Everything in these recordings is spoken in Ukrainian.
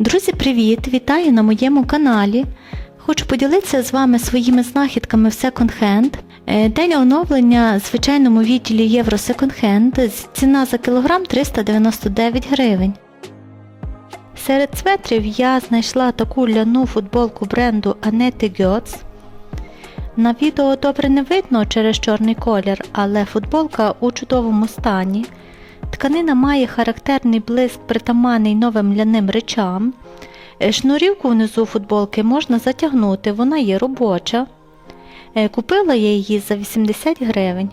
Друзі, привіт! Вітаю на моєму каналі. Хочу поділитися з вами своїми знахідками в секонд-хенд. Е, День оновлення в звичайному відділі Євро Секонд-хенд. Ціна за кілограм 399 гривень. Серед светрів я знайшла таку ляну футболку бренду Annette Götz. На відео добре не видно через чорний колір, але футболка у чудовому стані. Тканина має характерний блиск притаманний новим ляним речам. Е, Шнурівку внизу футболки можна затягнути, вона є робоча. Е, Купила я її за 80 гривень.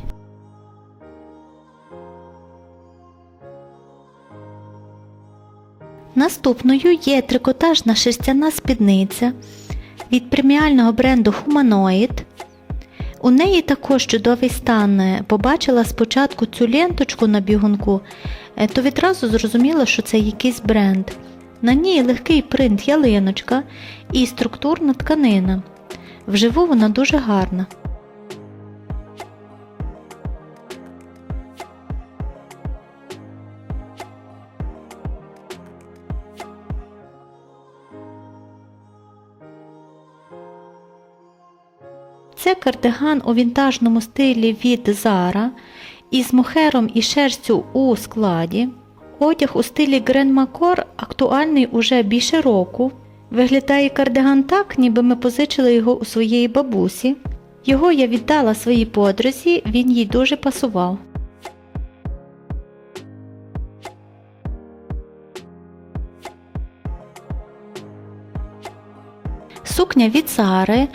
Наступною є трикотажна шерстяна спідниця від преміального бренду Humanoid. У неї також чудовий стан. Побачила спочатку цю ленточку на бігунку, е, то відразу зрозуміла, що це якийсь бренд. На ній легкий принт ялиночка і структурна тканина. Вживу вона дуже гарна. Це кардиган у вінтажному стилі від Zara із мохером і шерстю у складі. Одяг у стилі Гренмакор актуальний уже більше року. Виглядає кардиган так, ніби ми позичили його у своєї бабусі. Його я віддала своїй подрузі, він їй дуже пасував. Сукня від Зари.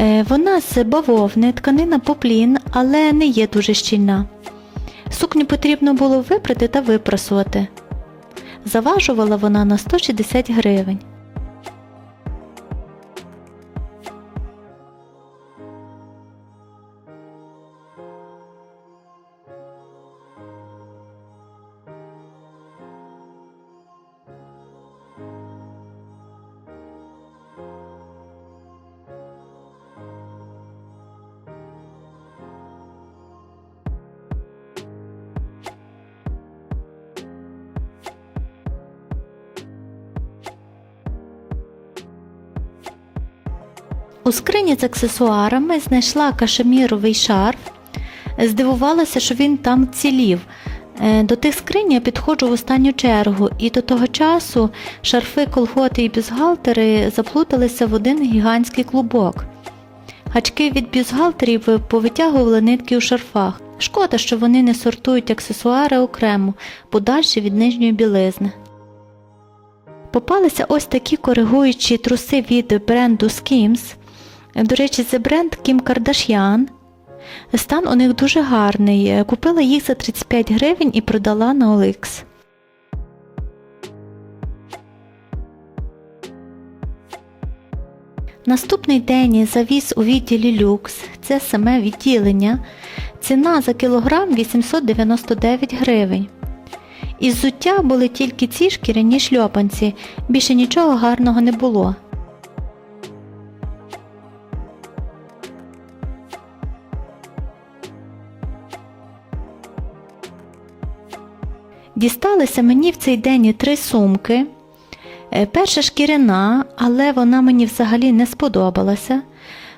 Е, Вона з бавовни, тканина поплін, але не є дуже щільна. Сукню потрібно було випрати та випрасувати. Заважувала вона на 160 гривень. У скрині з аксесуарами знайшла кашеміровий шарф. Здивувалася, що він там цілів. Е, До тих скринь я підходжу в останню чергу, і до того часу шарфи, колготи і бюстгальтери заплуталися в один гігантський клубок. Гачки від бюстгальтерів повитягували нитки у шарфах. Шкода, що вони не сортують аксесуари окремо, подальше від нижньої білизни. Попалися ось такі коригуючі труси від бренду Skims. До речі, це бренд Kim Kardashian. Стан у них дуже гарний. Купила їх за 35 гривень і продала на OLX. Наступний день завіз у відділі люкс. Це саме відділення. Ціна за кілограм 899 гривень. Із зуття були тільки ці шкіряні шльопанці, більше нічого гарного не було. Дісталися мені в цей день три сумки. Е, Перша шкіряна, але вона мені взагалі не сподобалася.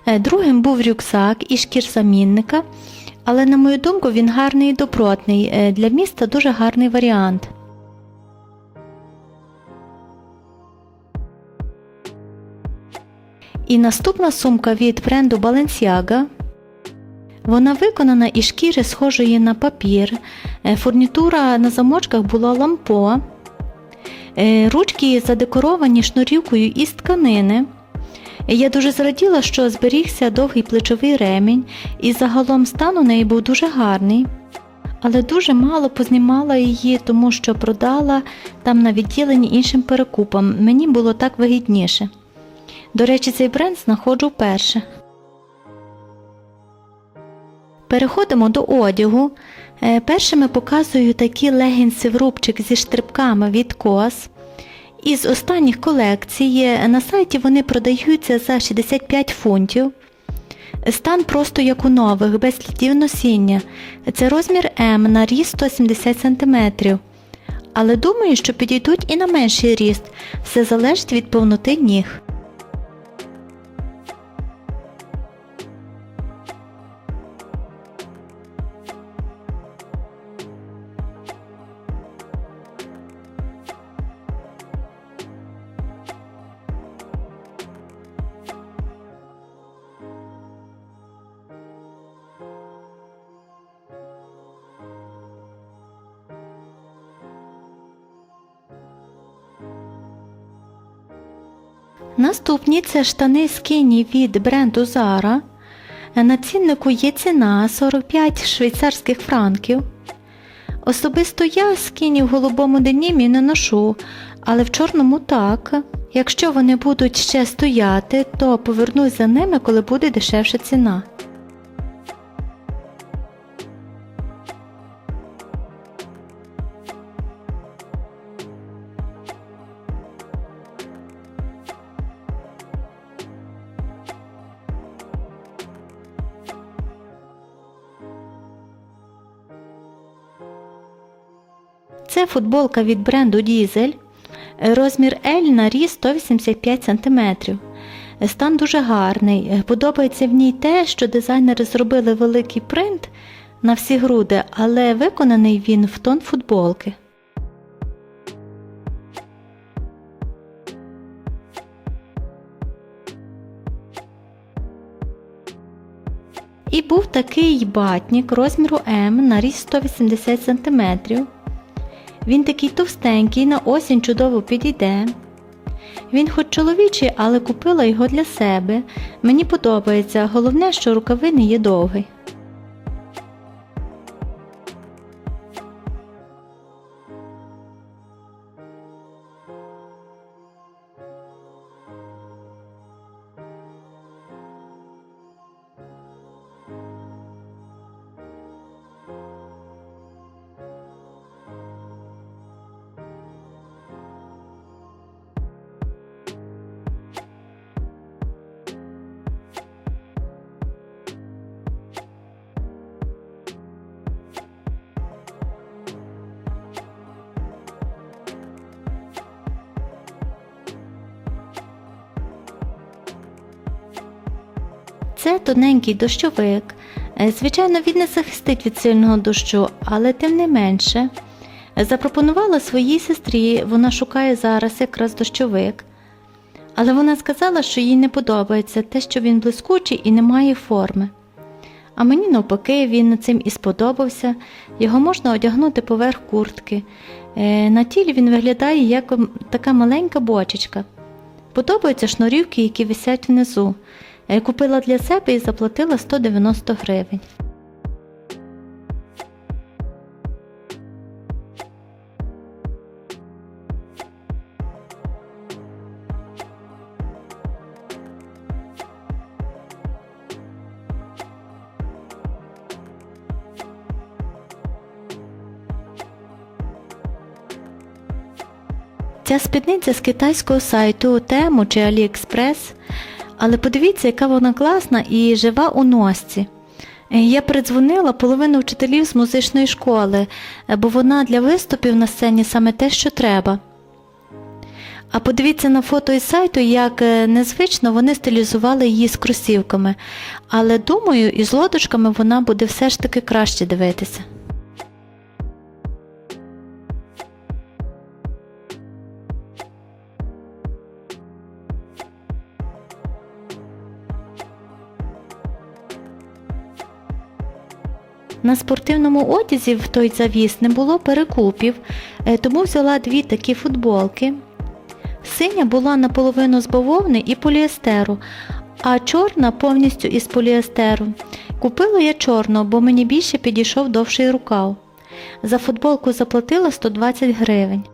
Е, Другим був рюкзак і шкірзамінника, але, на мою думку, він гарний і добротний. Е, Для міста дуже гарний варіант. І наступна сумка від бренду Balenciaga. Вона виконана із шкіри, схожої на папір. Е, Фурнітура на замочках була лампо. Е, Ручки задекоровані шнурівкою із тканини. Е, Я дуже зраділа, що зберігся довгий плечовий ремінь, і загалом стан у неї був дуже гарний. Але дуже мало познімала її, тому що продала там на відділенні іншим перекупам. Мені було так вигідніше. До речі, цей бренд знаходжу вперше. Переходимо до одягу. Е, Першими показую такі легінси в рубчик зі штрибками від кос. Із останніх колекцій на сайті вони продаються за 65 фунтів. Стан просто як у нових, без слідів носіння. Це розмір М на ріст 170 см. Але думаю, що підійдуть і на менший ріст. Все залежить від повноти ніг. Наступні це штани скіні від бренду Zara. На ціннику є ціна 45 швейцарських франків. Особисто я скіні в голубому денімі не ношу, але в чорному так. Якщо вони будуть ще стояти, то повернусь за ними, коли буде дешевша ціна. Це футболка від бренду Diesel. Розмір L на ріст 185 см. Стан дуже гарний. Подобається в ній те, що дизайнери зробили великий принт на всі груди, але виконаний він в тон футболки. І був такий батнік розміру М на ріст 180 см. Він такий товстенький, на осінь чудово підійде. Він хоч чоловічий, але купила його для себе. Мені подобається, головне, що рукавини є довгі. Це тоненький дощовик. Е, Звичайно, він не захистить від сильного дощу, але тим не менше. Запропонувала своїй сестрі, вона шукає зараз якраз дощовик. Але вона сказала, що їй не подобається те, що він блискучий і не має форми. А мені навпаки, він цим і сподобався. Його можна одягнути поверх куртки. Е, На тілі він виглядає як така маленька бочечка. Подобаються шнурівки, які висять внизу. Е, Купила для себе і заплатила 190 гривень. Ця спідниця з китайського сайту Тему чи AliExpress, але подивіться, яка вона класна і жива у носці. Е, Я передзвонила половину вчителів з музичної школи, е, бо вона для виступів на сцені саме те, що треба. А подивіться на фото із сайту, як е, незвично вони стилізували її з кросівками. Але думаю, із лодочками вона буде все ж таки краще дивитися. На спортивному одязі в той завіс не було перекупів, е, тому взяла дві такі футболки. Синя була наполовину з бавовни і поліестеру, а чорна повністю із поліестеру. Купила я чорну, бо мені більше підійшов довший рукав. За футболку заплатила 120 гривень.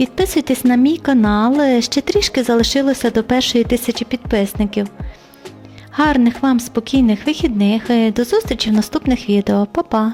Підписуйтесь на мій канал, е, ще трішки залишилося до першої тисячі підписників. Гарних вам спокійних вихідних, е, до зустрічі в наступних відео. Па-па!